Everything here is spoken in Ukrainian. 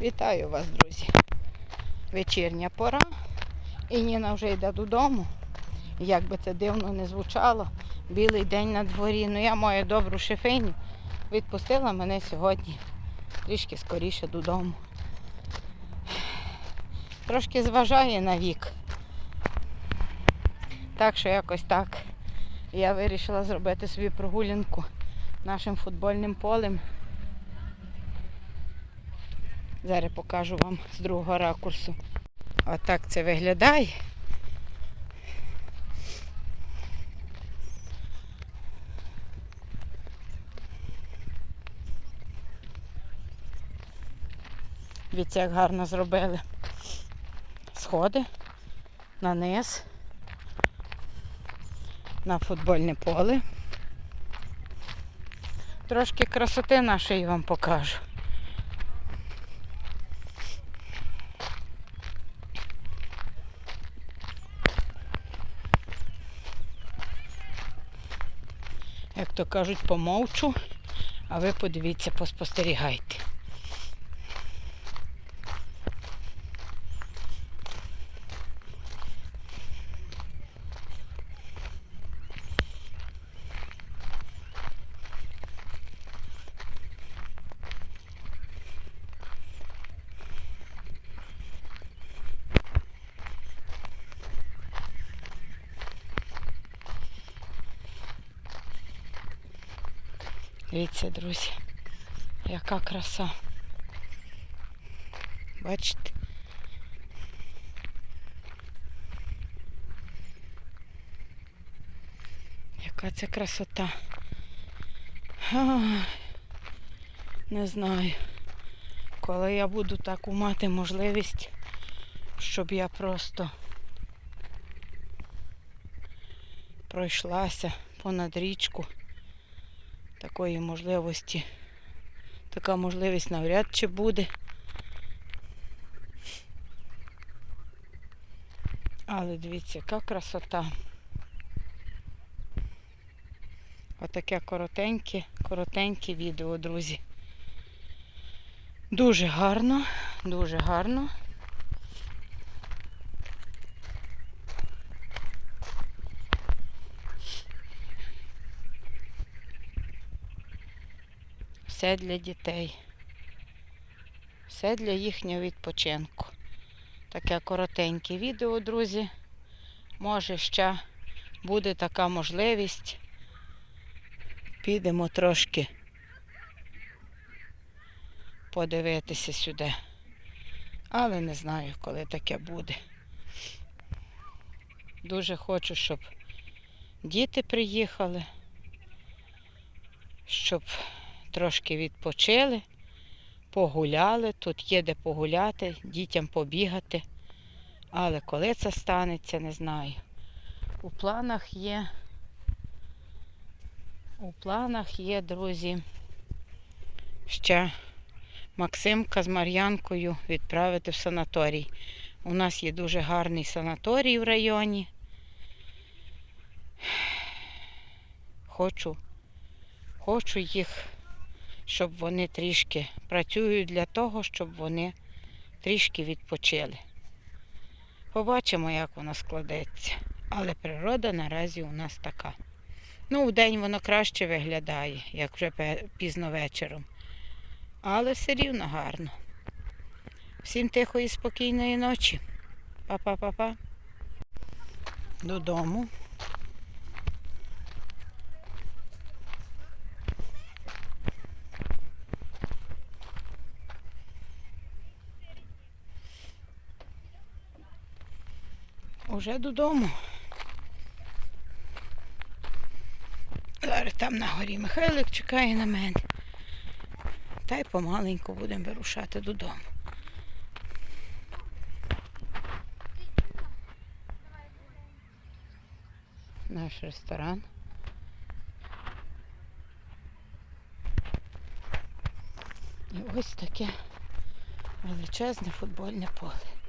Вітаю вас, друзі. Вечірня пора. І Ніна вже йде додому. Як би це дивно не звучало, білий день на дворі. Ну я маю добру шефиню. Відпустила мене сьогодні трішки скоріше додому. Трошки зважає на вік. Так що якось так. Я вирішила зробити собі прогулянку нашим футбольним полем. Зараз покажу вам з другого ракурсу. Отак це виглядає. Дивіться, як гарно зробили. Сходи на низ, на футбольне поле. Трошки красоти нашої вам покажу. Як то кажуть, помовчу, а ви подивіться, поспостерігайте. Дивіться, друзі, яка краса. Бачите? Яка це красота. Не знаю, коли я буду таку мати можливість, щоб я просто пройшлася понад річку такої можливості. Така можливість навряд чи буде. Але дивіться, яка красота. Отаке коротеньке, коротеньке відео, друзі. Дуже гарно, дуже гарно. Все для дітей. Все для їхнього відпочинку. Таке коротеньке відео, друзі. Може ще буде така можливість. Підемо трошки подивитися сюди. Але не знаю, коли таке буде. Дуже хочу, щоб діти приїхали, щоб трошки відпочили, погуляли. Тут є де погуляти, дітям побігати. Але коли це станеться, не знаю. У планах є, у планах є, друзі, ще Максимка з Мар'янкою відправити в санаторій. У нас є дуже гарний санаторій в районі. Хочу, хочу їх щоб вони трішки працюють для того, щоб вони трішки відпочили. Побачимо, як воно складеться. Але природа наразі у нас така. Ну, в день воно краще виглядає, як вже пізно вечором. Але все рівно гарно. Всім тихої, спокійної ночі. Па-па-па-па. Додому. Уже додому. Зараз там на горі Михайлик чекає на мене. Та й помаленьку будемо вирушати додому. Наш ресторан. І ось таке величезне футбольне поле.